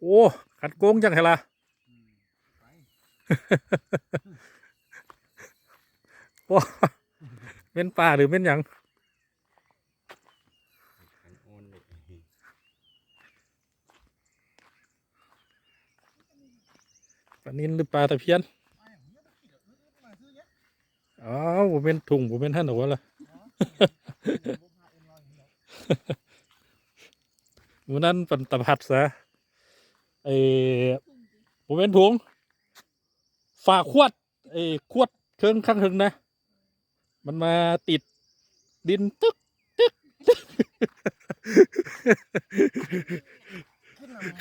โอ้ขัดโกงจังไงล่ะโอ้เป็นป่าหรือเป็นหยังขันโอนเลยปลานินหรือปลาตะเพียนอ้าวผมเป็นถุงผมเป็นท่านหรอวะล่ะวันนั้นเป็นตะพัดซะ ไอ้ผมเป็นถุงฝาขวดไอ้ขวดเครื่องข้างถึงนะ มันมาติดดินตึกตึกตึก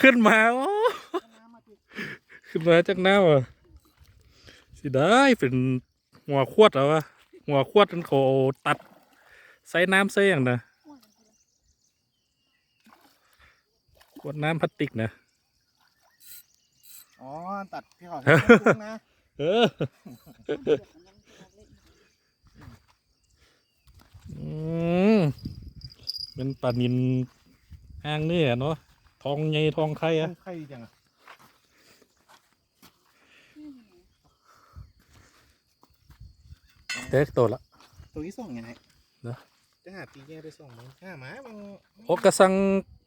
ขึ้นมาโอ้ขึ้นมาจากน้ำอะสิได้เป็นหัวขวดเหรอวะหัวขวดมันเขาตัดใส่น้ำใส่อย่างนะขวดน้ำพลาสติกนะ อ๋อ ตัดพี่ขอจุงนะเอออืมเป็นปลานินอ้างนี่อะเนาะทองใหญ่ทองไข่อะใครจังอะเด็กตัวละตัวที่ส่งยังไงเหรอจะหาปีแย่ไปส่งมึงห้าหมาบางโอ้กระสัง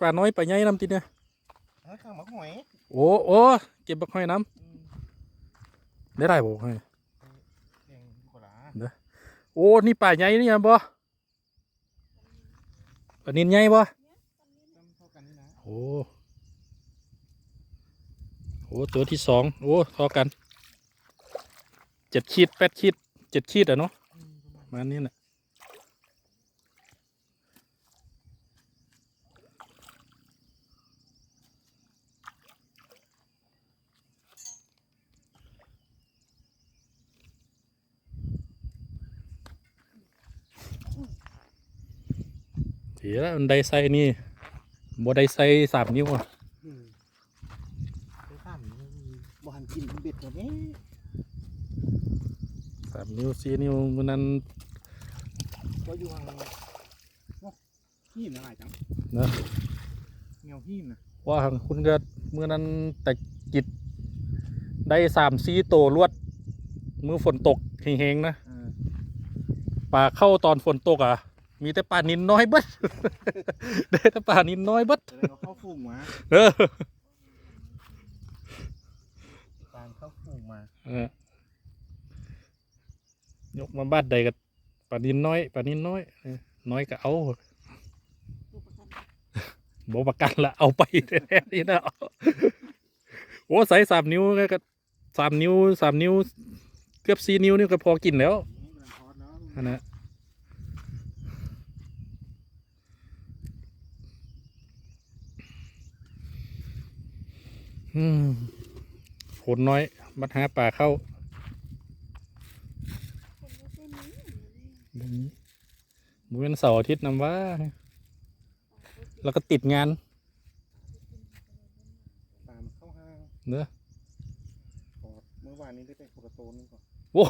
ปลาน้อยปลาใหญ่น้ำติเนี่ยเออข้าวหมักหอย โอ้โอ้เก็บบักห้อยน้อืมำได้ได้บ่ให้เก่งกว่าหลาโอ้นี่ปลาใหญ่นี่ยังบ่ปลานินใหญ่บ่จำเท่ากันนี่นะโอ้โหตัวที่สองโอ้เท่ากันเจ็ดขีดแปดขีดเจ็ดขีดอะเนาะอืมประมาณประมาณนี้น่ะ เสียแล้วมันได้ใส่นี่บ่ได้ใส่สามนิ้วอะอืมไปข้ามบ่หันกินเบ็ดตัวนี้สามนิ้วสี่นิ้วมันนั้นก็อยู่ห่างโอ้หินอะไรจังนะเงียวหินนะว่าหังคุณก็เมื่อนั้นแต่กิจได้สามสี่ตัวรวด มือฝนตกเฮงๆนะเออปลาเข้าตอนฝนตกอะ มีแต่ปลานินน้อยเบิดได้แต่ปลานินน้อยเบิดจะได้เอาเข้าฟูงมาเออการเข้าฟูงมาเออยกมาบ้านใดกับปลานินน้อยปลานินน้อยเออน้อยก็เอาบประกันละเอาไปแท้ๆนี่นะโอ้ใส่สามนิ้วก็สามนิ้วสามนิ้ว เกือบสี่นิ้วนี่ก็พอกินแล้วนี่กำลังทอดแล้วอันนะอืม ฝนน้อย มัดหาป่าเข้าบ่มีบ่เป็นเสาร์อาทิตย์นำว่า แล้วก็ติดงานตามเข้าห้างเนอะขอเมื่อวานนี้ได้ไปโคราโตนนึงก่อนโว้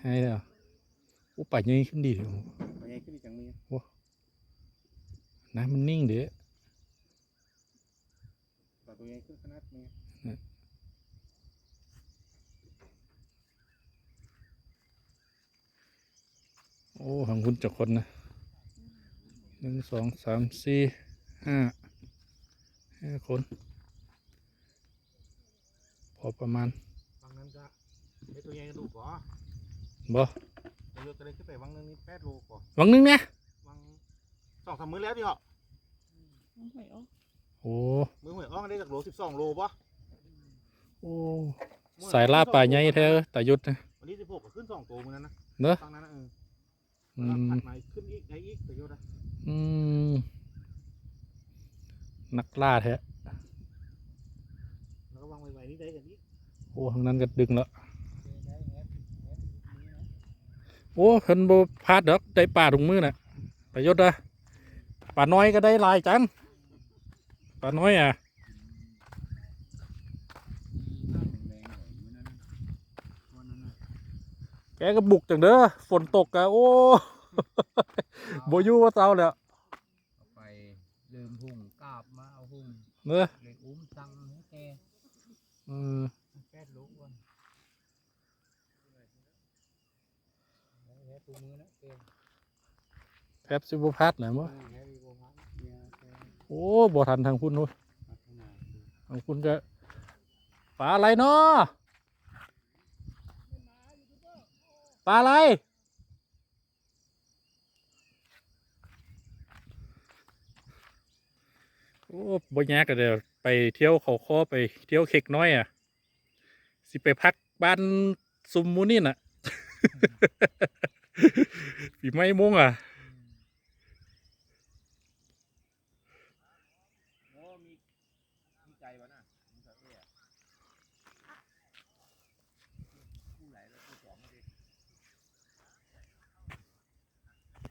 ให้แล้วโอ้ป่าใหญ่ขึ้นดีเลยไปไงขึ้นอีกจังมีน้ำมันนิ่งเด้ต่อ ตัวใหญ่ขึ้นขนาดนี้โอ้ของคุณจะคนนะหนึ่งสองสามสี่ห้าห้าคน พอประมาณบางนั้นก็ไอตัวใหญ่กระดูกก่อบ่ตัวเล็กก็เลยขึ้นไปบางนึงนี่แปดโลก่อวังหนึงเนี่ยบางสองสามมื้อแล้วดิเหรอโอ้มื้อหวยอ้อม ได้จากโลสิบสองโลปะโอ้สายล่าป่าใหญ่แท้ตายุทธนะวันนี้สิบหกก็ขึ้นสองตัวมื้อนั้นนะเนอะฟังนั้นนะเอออืแล้วมถัดมาขึ้นอีกได้อีกประโยชน์นะอืมนักล่าแท้แล้วก็วางไว้ๆนี่ได้กันอีกโอ้ทางนั้นก็ดึงแล้วได้แอปแอปนี้นะโอ้เพิ่นบ่พลาดดอกได้ป่าถุงมือน่ะตายุทธอะป่าน้อยก็ได้หลายจังป่าน้อยอะ น้ำแรงหน่อยมื้อนั้นนะวันนั้นนะ แกก็บุกจังเด้อฝนตกอะโอ้โบอยูว่าเจ้าแล้วเอาไปเริ่มพุ่งเก้าเนอะเลยอุ้มตังให้แกอืมแปดลูกวันแล้วตัวมือนะแกแทบสิบพัดนะมั้งแฮร์รี่โบมันเนี่ยแกโอ้บ่ทันทางคุณนู้นพัฒนาดูทางคุณก็ปลาอะไรเนาะ ปลาอะไร โอ้บอยแยกกัเดี๋ยวไปเที่ยวเขาข้อไปเที่ยวเค็กน้อยอะ สิไปพักบ้านซุมมูนี่น่ะปีไม่มุ้งอะโอมีมีใจวะน่ะมีใจเอ้